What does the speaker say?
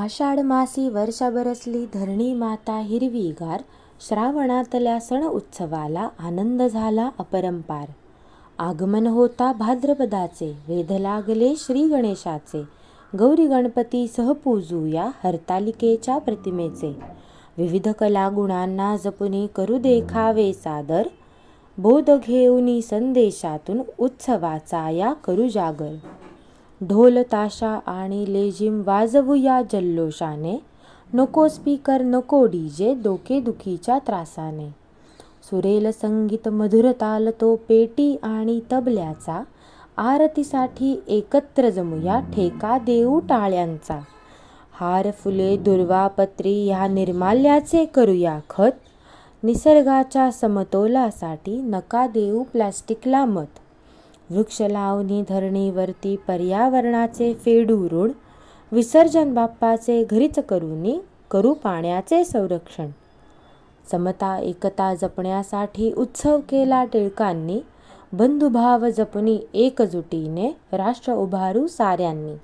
आषाढ मासी वर्षा बरसली धरणी माता हिरवीगार श्रावणातल्या सण उत्सवाला आनंद झाला अपरंपार. आगमन होता भाद्रपदाचे वेध लागले श्री गणेशाचे. गौरी गणपती सहपूजूया हरतालिकेच्या प्रतिमेचे. विविध कला गुणांना जपुनी करू देखावे सादर. बोध घेऊनी संदेशातून उत्सवाचा या करू जागर. ढोल ताशा आणि लेझिम वाजवूया जल्लोषाने. नको स्पीकर नको डीजे डोकेदुखीच्या त्रासाने. सुरेल संगीत मधुर ताल तो पेटी आणि तबल्याचा. आरतीसाठी एकत्र जमूया ठेका देऊ टाळ्यांचा. हार फुले दुर्वापत्री ह्या निर्माल्याचे करूया खत. निसर्गाच्या समतोलासाठी नका देऊ प्लॅस्टिकला मत. वृक्ष लावणी धरणीवरती पर्यावरणाचे फेडू ऋण विसर्जन बाप्पाचे घरीच करूनी करू पाण्याचे संरक्षण. समता एकता जपण्यासाठी उत्सव केला टिळकांनी बंधुभाव जपणी एकजुटीने राष्ट्र उभारू साऱ्यांनी.